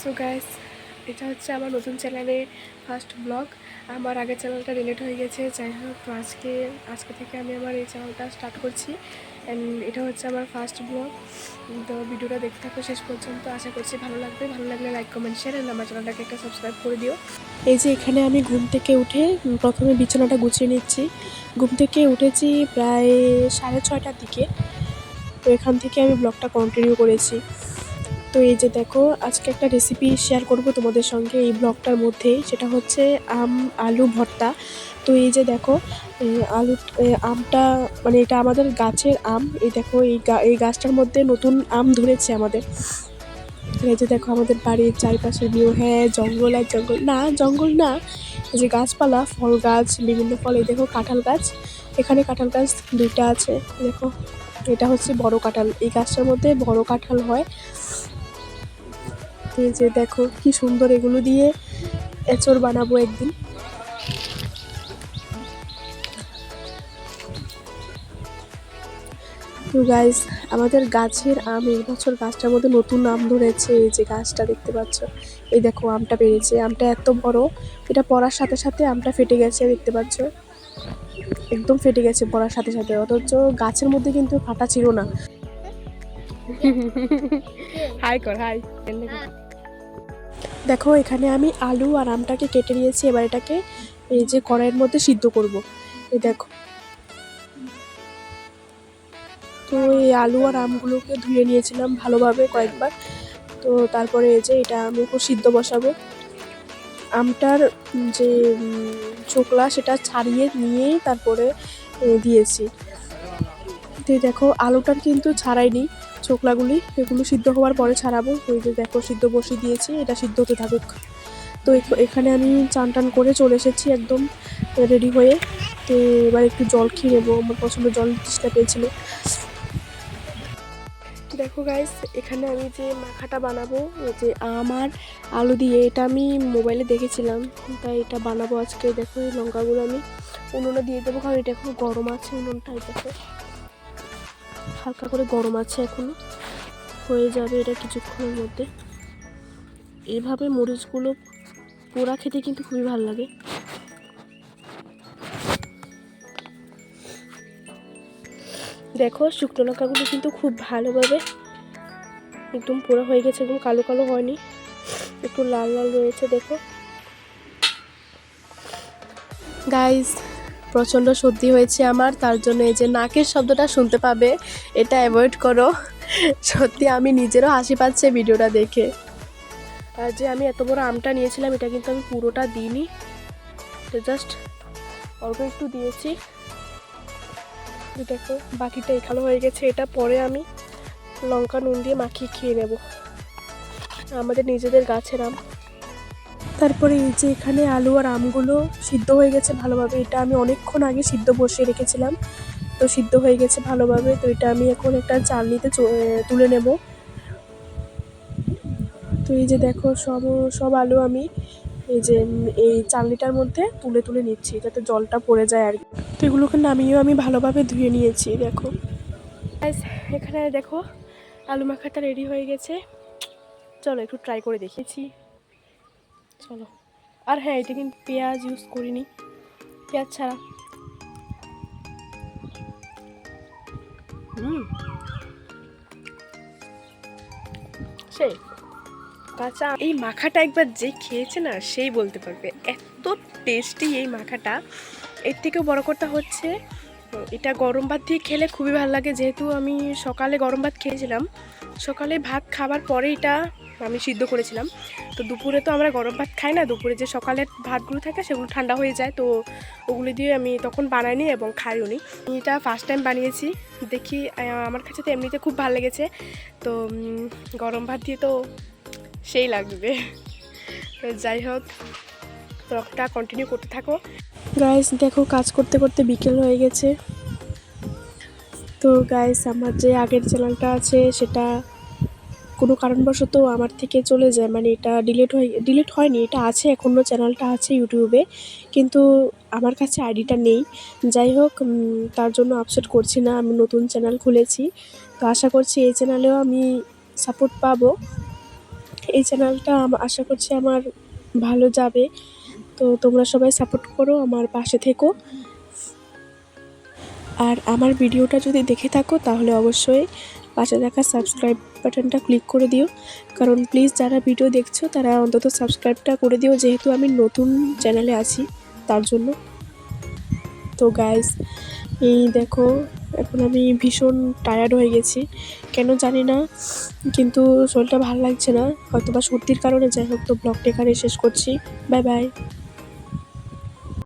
So guys এটা হচ্ছে আমার নতুন চ্যানেলে ফার্স্ট ব্লগ আমার আগের চ্যানেলটা ডিলিট হয়ে গেছে, যাই হোক, তো আজকে আজকে থেকে আমি আমার এই চ্যানেলটা স্টার্ট করছি। অ্যান্ড এটা হচ্ছে আমার ফার্স্ট ব্লগ তো ভিডিওটা দেখতে থাকো শেষ পর্যন্ত। আশা করছি ভালো লাগবে। ভালো লাগলে লাইক কমেন্ট শেয়ার অ্যান্ড আমার চ্যানেলটাকে একটা সাবস্ক্রাইব করে দিও। এই যে এখানে আমি ঘুম থেকে উঠে প্রথমে বিছানাটা গুছিয়ে নিচ্ছি। ঘুম থেকে উঠেছি প্রায় সাড়ে ছয়টার দিকে। তো এখান থেকে আমি ব্লগটা কন্টিনিউ করেছি। তো এই যে দেখো, আজকে একটা রেসিপি শেয়ার করব তোমাদের সঙ্গে এই ব্লগটার মধ্যেই। সেটা হচ্ছে আম, আলু, ভর্তা। তো এই যে দেখো আলু আমটা মানে এটা আমাদের গাছের আম। এই দেখো, এই গা- এই গাছটার মধ্যে নতুন আম ধরেছে আমাদের। এই যে দেখো, আমাদের বাড়ির চারিপাশে ভিউ হ্যাঁ জঙ্গল আর জঙ্গল। না জঙ্গল না, এই যে গাছপালা, ফল গাছ, বিভিন্ন ফল। এই দেখো, কাঁঠাল গাছ। এখানে কাঁঠাল গাছ দুইটা আছে। দেখো, এটা হচ্ছে বড় কাঁঠাল। এই গাছটার মধ্যে বড় কাঁঠাল হয়। এই যে দেখো কি সুন্দর এগুলো দিয়ে এঁচড় বানাবো একদিন। তো গাইস আমাদের গাছের আম এই বছর গাছটার মধ্যে নতুন আম ধরেছে এই যে গাছটা দেখতে পাচ্ছ। এই দেখো আমটা পেরেছে আমটা এত বড় এটা পড়ার সাথে সাথে আমটা ফেটে গেছে দেখতে পাচ্ছ। একদম ফেটে গেছে পড়ার সাথে সাথে অথচ গাছের মধ্যে কিন্তু ফাটা ছিল না। হাই কর হাই দেখো, এখানে আমি আলু আর আমটাকে কেটে নিয়েছি। এবার এটাকে এই যে কড়াইয়ের মধ্যে সিদ্ধ করব। এই দেখো। তো এই আলু আর আমগুলোকে ধুয়ে নিয়েছিলাম ভালোভাবে কয়েকবার। তো তারপরে এই যে এটা আমি এখন সিদ্ধ বসাবো। আমটার যে চোকলা সেটা ছাড়িয়ে নিয়েই তারপরে দিয়েছি। তো দেখো, আলুটার কিন্তু ছাড়াইনি। চোকলাগুলি এগুলো সিদ্ধ হওয়ার পরে ছাড়াবো। ওই যে দেখো, সিদ্ধ বসিয়ে দিয়েছি, এটা সিদ্ধ হতে থাকুক। তো এখানে আমি চান টান করে চলে এসেছি একদম রেডি হয়ে। তো এবার একটু জল খেয়ে নেব, আমার পছন্দ জল তৃষ্ণা পেয়েছিল। দেখো গাইস এখানে আমি যে মাখাটা বানাবো যে আমার আলু দিয়ে, এটা আমি মোবাইলে দেখেছিলাম। তাই এটা বানাবো আজকে, দেখো এই লঙ্কাগুলো আমি উনুনে দিয়ে দেবো, কারণ এটা এখন গরম আছে উনুনটা, এই দেখো। হালকা করে গরম আছে এখনও। হয়ে যাবে এটা কিছুক্ষণের মধ্যে। এভাবে মরিচগুলো পোড়া খেতে কিন্তু খুবই ভালো লাগে। দেখো, শুকনো লঙ্কাগুলো কিন্তু খুব ভালোভাবে একদম পোড়া হয়ে গেছে একদম কালো কালো হয়নি। একটু লাল লাল রয়েছে, দেখো। গাইস প্রচণ্ড সর্দি হয়েছে আমার, তার জন্য এই যে নাকের শব্দটা শুনতে পাবে, এটা অ্যাভয়েড করো। সত্যি আমি নিজেরও হাসি পাচ্ছে ভিডিওটা দেখে। আর যে আমি এত বড় আমটা নিয়েছিলাম, এটা কিন্তু আমি পুরোটা দিইনি। জাস্ট অল্প একটু দিয়েছি। দেখো, বাকিটা এখানে হয়ে গেছে, এটা পরে আমি লঙ্কা নুন দিয়ে মাখিয়ে খেয়ে নেব। আমাদের নিজেদের গাছের আম। তারপরে এই যে এখানে আলু আর আমগুলো সিদ্ধ হয়ে গেছে ভালোভাবে, এটা আমি অনেকক্ষণ আগে সিদ্ধ বসিয়ে রেখেছিলাম। তো সিদ্ধ হয়ে গেছে ভালোভাবে, তো এটা আমি এখন একটা চালনিতে তুলে নেব। তো এই যে দেখো, সব সব আলু আমি এই যে এই চালনিটার মধ্যে তুলে তুলে নিচ্ছি, যাতে জলটা পড়ে যায় আর কি। তো এগুলোকে নামিয়েও আমি ভালোভাবে ধুয়ে নিয়েছি, দেখো। এখানে দেখো, আলু মাখাটা রেডি হয়ে গেছে। চলো একটু ট্রাই করে দেখেছি চলো। আর হ্যাঁ এটা কিন্তু পেঁয়াজ ইউজ করিনি। পেঁয়াজ ছাড়া। হুম। সেই কাঁচা এই মাখাটা একবার যে খেয়েছে না, সেই বলতে পারবে। এত টেস্টি এই মাখাটা। এর থেকেও বড় কথা হচ্ছে, এটা গরম ভাত দিয়ে খেলে খুবই ভালো লাগে। যেহেতু আমি সকালে গরম ভাত খেয়েছিলাম, সকালে ভাত খাবার পরে এটা আমি সিদ্ধ করেছিলাম। তো দুপুরে তো আমরা গরম ভাত খাই না, দুপুরে যে সকালের ভাতগুলো থাকে সেগুলো ঠান্ডা হয়ে যায়, তো ওগুলো দিয়ে আমি তখন বানাইনি এবং খাইও নি। এটা ফার্স্ট টাইম বানিয়েছি, দেখি আমার কাছে তো এমনিতে খুব ভালো লেগেছে, তো গরম ভাত দিয়ে তো সেই লাগবে। তো যাই হোক, ব্লগটা কন্টিনিউ করতে থাকো। গাইস দেখো, কাজ করতে করতে বিকেল হয়ে গেছে। তো গাইস আমার যে আগের চ্যানেলটা আছে, সেটা কোনো কারণবশত আমার থেকে চলে যায় মানে এটা ডিলিট হয়ে ডিলিট হয়নি, এটা আছে, এখনও চ্যানেলটা আছে ইউটিউবে কিন্তু আমার কাছে আইডিটা নেই। যাই হোক তার জন্য আপসেট করছি না, আমি নতুন চ্যানেল খুলেছি। তো আশা করছি এই চ্যানেলেও আমি সাপোর্ট পাবো। এই চ্যানেলটা আশা করছি আমার ভালো যাবে। তো তোমরা সবাই সাপোর্ট করো, আমার পাশে থেকো। আর আমার ভিডিওটা যদি দেখে থাকো, তাহলে অবশ্যই পাশে থাকা সাবস্ক্রাইব বাটনটা ক্লিক করে দিও। কারণ প্লিজ যারা ভিডিও দেখছ, তারা অন্তত সাবস্ক্রাইবটা করে দিও, যেহেতু আমি নতুন চ্যানেলে আছি, তার জন্য। তো গাইস এই দেখো, এখন আমি ভীষণ টায়ার্ড হয়ে গেছি। কেন জানি না, কিন্তু শরীরটা ভালো লাগছে না। হয়তো বা সর্দির কারণে, যাই হোক, তো ব্লগটা এখানে শেষ করছি। Bye bye